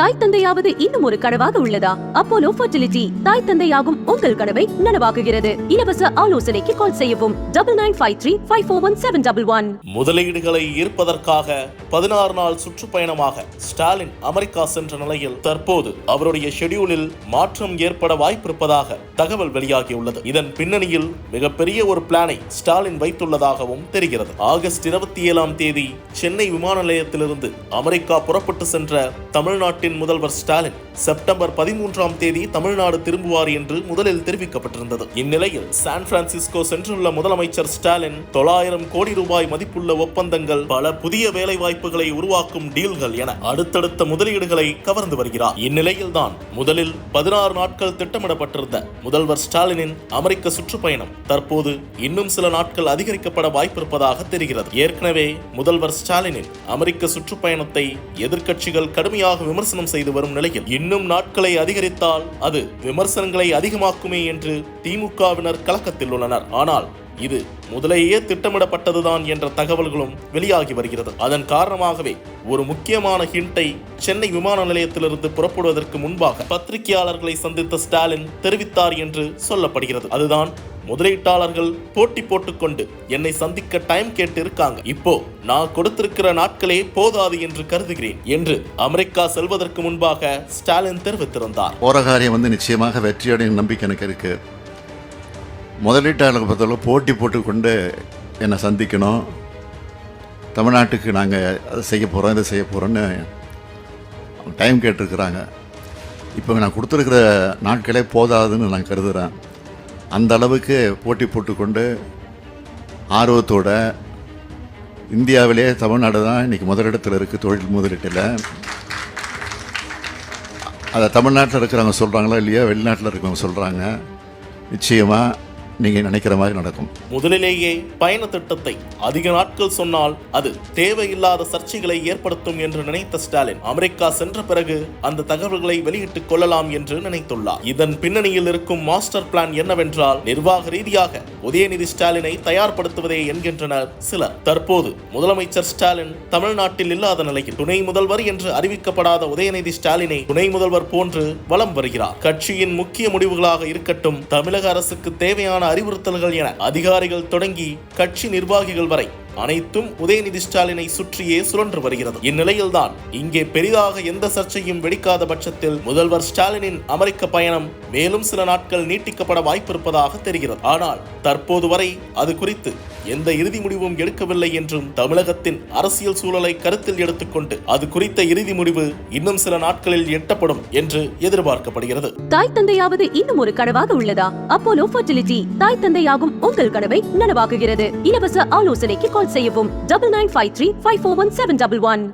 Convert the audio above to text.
தாய் தந்தையாவது இன்னும் ஒரு கனவாக உள்ளதா? அப்போலோ ஃபர்டிலிட்டி தாய் தந்தையாகும் உங்கள் கனவை நனவாக்குகிறது. இலவச ஆலோசனைக்கு கால் செய்யவும். Double nine five three five four one seven double one முதலீடுகளை ஈர்ப்பதற்காக பதினாறு நாள் சுற்றுப்பயணமாக ஸ்டாலின் அமெரிக்கா சென்ற நிலையில் தற்போது அவருடைய ஷெடியூலில் மாற்றம் ஏற்பட வாய்ப்பிருப்பதாக தகவல் வெளியாகியுள்ளது. இதன் பின்னணியில் மிகப்பெரிய ஒரு பிளானை ஸ்டாலின் வைத்துள்ளதாகவும் தெரிகிறது. ஆகஸ்ட் இருபத்தி ஏழாம் தேதி சென்னை விமான நிலையத்திலிருந்து அமெரிக்கா புறப்பட்டு சென்ற தமிழ்நாட்டின் முதல்வர் ஸ்டாலின் செப்டம்பர் பதிமூன்றாம் தேதி தமிழ்நாடு திரும்புவார் என்று முதலில் தெரிவிக்கப்பட்டிருந்தது. இந்நிலையில் சான் பிரான்சிஸ்கோ சென்றுள்ள முதலமைச்சர் ஸ்டாலின் தொள்ளாயிரம் கோடி ரூபாய் மதிப்புள்ள ஒப்பந்தங்கள் பல புதிய வேலை வாய்ப்புகளை உருவாக்கும் டீல்கள் என அடுத்தடுத்த முதலீடுகளை கவர்ந்து வருகிறார். இந்நிலையில்தான் முதலில் பதினாறு நாட்கள் திட்டமிடப்பட்டிருந்த முதல்வர் ஸ்டாலினின் அமெரிக்க சுற்றுப்பயணம் தற்போது இன்னும் சில நாட்கள் அதிகரிக்கப்பட வாய்ப்பிருப்பதாக தெரிகிறது. ஏற்கனவே முதல்வர் ஸ்டாலினின் அமெரிக்க சுற்றுப்பயணத்தை எதிர்க்கட்சிகள் கடுமையாக விமர்சனம் செய்து வரும் நிலையில் இன்னும் நாட்களை அதிகரித்தால் அது விமர்சனங்களை அதிகமாக்குமே என்று திமுகவினர் கலக்கத்தில் உள்ளனர். ஆனால் இது முதலேயே திட்டமிடப்பட்டதுதான் என்ற தகவல்களும் வெளியாகி வருகிறது. அதன் காரணமாகவே ஒரு முக்கியமான ஹிண்டை சென்னை விமான நிலையத்திலிருந்து புறப்படுவதற்கு முன்பாக பத்திரிகையாளர்களை சந்தித்த ஸ்டாலின் தெரிவித்தார் என்று சொல்லப்படுகிறது. அதுதான் முதலீட்டாளர்கள் போட்டி போட்டுக்கொண்டு என்னை சந்திக்க டைம் கேட்டு இருக்காங்க இப்போ நான் கொடுத்திருக்கிற நாட்களே போதாது என்று கருதுகிறேன் என்று அமெரிக்கா செல்வதற்கு முன்பாக ஸ்டாலின் தெரிவித்திருந்தார். போகிற காரியம் வந்து நிச்சயமாக வெற்றியடையும் நம்பிக்கை எனக்கு இருக்குது முதலீட்டாளர்கள் பொறுத்தளவு போட்டி போட்டுக்கொண்டு என்னை சந்திக்கணும். தமிழ்நாட்டுக்கு நாங்கள் அதை செய்ய போகிறோம் இதை செய்ய போகிறோன்னு டைம் கேட்டிருக்கிறாங்க. இப்போ நான் கொடுத்துருக்கிற நாட்களே போதாதுன்னு நான் கருதுகிறேன் அந்த அளவுக்கு போட்டி போட்டுக்கொண்டு ஆர்வத்தோட இந்தியாவிலே தமிழ்நாடு தான் இன்றைக்கி முதலிடத்தில் இருக்குது தொழில் முதலீட்டில். அதை தமிழ்நாட்டில் இருக்கிறவங்க சொல்கிறாங்களா இல்லையா வெளிநாட்டில் இருக்கிறவங்க சொல்கிறாங்க நிச்சயமாக நீங்கள் நினைக்கிற மாதிரி நடக்கும். முதலிலேயே பயண திட்டத்தை அதிக நாட்கள் சொன்னால் அது தேவையில்லாத சர்ச்சைகளை ஏற்படுத்தும் என்று நினைத்த ஸ்டாலின் அமெரிக்கா சென்ற பிறகு அந்த தகவல்களை வெளியிட்டுக் கொள்ளலாம் என்று நினைத்துள்ளார். இதன் பின்னணியில் இருக்கும் மாஸ்டர் பிளான் என்னவென்றால் நிர்வாக ரீதியாக உதயநிதி ஸ்டாலினை தயார்படுத்துவதே என்கின்றனர் சிலர். தற்போது முதலமைச்சர் ஸ்டாலின் தமிழ்நாட்டில் இல்லாத நிலையில் துணை முதல்வர் என்று அறிவிக்கப்படாத உதயநிதி ஸ்டாலினை துணை முதல்வர் போன்று வலம் வருகிறார். கட்சியின் முக்கிய முடிவுகளாக இருக்கட்டும் தமிழக அரசுக்கு தேவையான அறிவுறுத்தல்கள் என அதிகாரிகள் தொடங்கி கட்சி நிர்வாகிகள் வரை அனைத்தும் உதயநிதி ஸ்டாலினை சுற்றியே சுழன்று வருகிறது. இந்நிலையில்தான் இங்கே பெரிதாக எந்த சர்ச்சையும் வெடிக்காத பட்சத்தில் முதல்வர் ஸ்டாலினின் அமெரிக்க பயணம் மேலும் சில நாட்கள் நீட்டிக்கப்பட வாய்ப்பிருப்பதாக தெரிகிறது. ஆனால் தற்போது வரை அது குறித்து எந்த இறுதி முடிவும் எடுக்கவில்லை என்றும் தமிழகத்தின் அரசியல் சூழலை கருத்தில் எடுத்துக்கொண்டு அது குறித்த இறுதி முடிவு இன்னும் சில நாட்களில் எட்டப்படும் என்று எதிர்பார்க்கப்படுகிறது. தாய் தந்தையாவது இன்னும் ஒரு கனவாக உள்ளதா? அப்போலோ ஃபர்டிலிட்டி தாய் தந்தையாகும் உங்கள் கனவை நனவாக்குகிறது. இலவச ஆலோசனைக்கு கால் செய்யவும். Double nine five three five four one seven double one